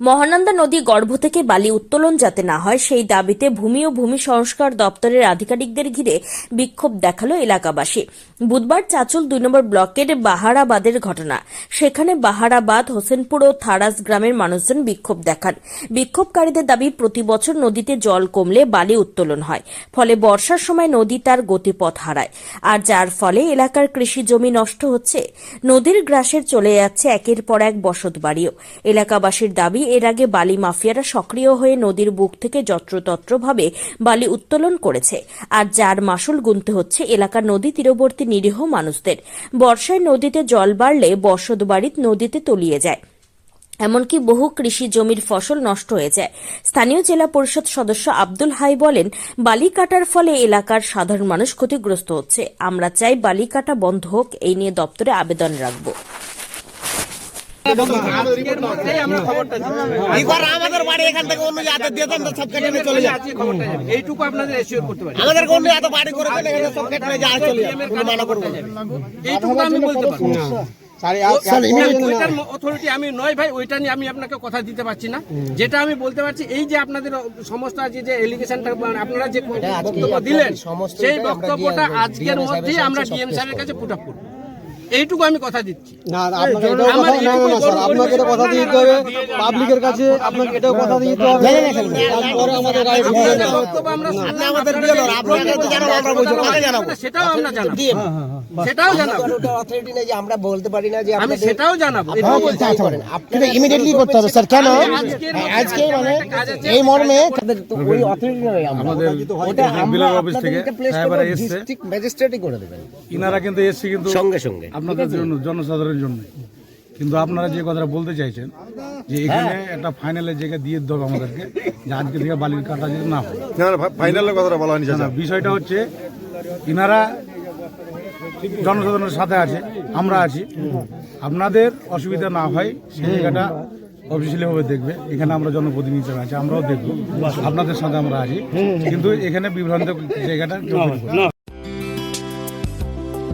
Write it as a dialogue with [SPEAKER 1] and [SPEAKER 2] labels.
[SPEAKER 1] মহানন্দা নদী গর্ভ থেকে বালি উত্তোলন যাতে না হয়, সেই দাবিতে ভূমি ও ভূমি সংস্কার দপ্তরের আধিকারিকদের ঘিরে বিক্ষোভ দেখাল এলাকাবাসী। বুধবার চাচল দুই নম্বর ব্লকের বাহারাবাদের ঘটনা। সেখানে বাহারাবাদ, হোসেনপুর ও থারাস গ্রামের মানুষজন বিক্ষোভ দেখান। বিক্ষোভকারীদের দাবি, প্রতি বছর নদীতে জল কমলে বালি উত্তোলন হয়, ফলে বর্ষার সময় নদী তার গতিপথ হারায়। আর যার ফলে এলাকার কৃষি জমি নষ্ট হচ্ছে। নদীর গ্রাসের চলে যাচ্ছে একের পর এক বসত বাড়িও এলাকাবাসীর দাবি এর আগে বালি মাফিয়ারা সক্রিয় হয়ে নদীর বুক থেকে যত্রতত্রভাবে বালি উত্তোলন করেছে। আর যার মাসুল গুনতে হচ্ছে এলাকার নদী তীরবর্তী নিরীহ মানুষদের। বর্ষায় নদীতে জল বাড়লে বসত বাড়ির নদীতে তলিয়ে যায়। এমনকি বহু কৃষি জমির ফসল নষ্ট হয়ে যায়। স্থানীয় জেলা পরিষদ সদস্য আব্দুল হাই বলেন, বালি কাটার ফলে এলাকার সাধারণ মানুষ ক্ষতিগ্রস্ত হচ্ছে। আমরা চাই বালি কাটা বন্ধ হোক, এই নিয়ে দপ্তরে আবেদন রাখব।
[SPEAKER 2] আমাদের বাড়ি এখান থেকে অন্য জায়গাতে দিয়ে তো সব কেটে চলে যায়
[SPEAKER 3] এইটুকু আপনাদের এসিওর করতে পারি।
[SPEAKER 2] আমাদের অন্য এত বাড়ি করে এখানে সব কেটে নিয়ে চলে যায় কোনো মানা করব
[SPEAKER 3] এইটুকু আমি বলতে পারব। অথরিটি আমি নয় ভাই ওইটা নিয়ে আমি আপনাকে কথা দিতে পারছি না। যেটা আমি বলতে পারছি এই যে আপনাদের সমস্ত যে এলিগেশনটা আপনারা যে বক্তব্য দিলেন সেই বক্তব্যটা আজকের মধ্যেই আমরা ডিএম স্যারের কাছে পুট আপ করব। এইটুকু আমি কথা দিচ্ছি
[SPEAKER 4] না আপনাকে এটাও কথা না না স্যার আপনাকে তো কথা দিতে হবে পাবলিকের কাছে আপনাকে এটাও কথা দিতে হবে তারপরে আমাদের গায়ে ঢুকে
[SPEAKER 3] আপনাদের
[SPEAKER 4] যাবে।
[SPEAKER 3] বক্তব্য আমরা শুনলাম,
[SPEAKER 2] আমাদের
[SPEAKER 3] আপনারা
[SPEAKER 2] বিয়ে আপনাকে তো জানাব, আমরা বলছি, কাকে জানাব?
[SPEAKER 3] সেটাও আমরা জানাব
[SPEAKER 2] হ্যাঁ,
[SPEAKER 3] সেটাও জানাব
[SPEAKER 5] অথরিটি নেই যে আমরা বলতে পারি না যে
[SPEAKER 3] আমি সেটাও জানাব এটাও বলছি
[SPEAKER 5] আপনারা
[SPEAKER 2] ইমিডিয়েটলি করতে হবে স্যার কেন আজকে মানে
[SPEAKER 3] একটা কাজ আছে,
[SPEAKER 2] এই মর্মে
[SPEAKER 5] ওই অথরিটি নয়
[SPEAKER 6] আমাদের
[SPEAKER 5] ওটা আমরা
[SPEAKER 6] অফিস থেকে সাহেবরা
[SPEAKER 5] করব
[SPEAKER 6] এসছে
[SPEAKER 5] ম্যাজিস্ট্রেটই করে দেবেন
[SPEAKER 6] ইনারা কিন্তু এসছে কিন্তু
[SPEAKER 5] সঙ্গে সঙ্গে
[SPEAKER 6] আপনাদের জন্য জনসাধারণের জন্য। কিন্তু আপনারা যে কথাটা বলতে চাইছেন যে এখানে একটা ফাইনালের জায়গা দিয়ে দিতে হবে আমাদেরকে যে আজকে থেকে বালির কাটা যদি না হয়।
[SPEAKER 7] ফাইনালের কথাটা বলা হয়নি
[SPEAKER 6] বিষয়টা হচ্ছে ইনারা জনসাধারণের সাথে আছে আমরা আছি। আপনাদের অসুবিধা না হয় সেই জায়গাটা অফিসিয়ালি ভাবে দেখবে। এখানে আমরা জনপ্রতিনিধি আছি আমরাও দেখব। আপনাদের সাথে আমরা আছি। কিন্তু এখানে বিভ্রান্ত জায়গাটা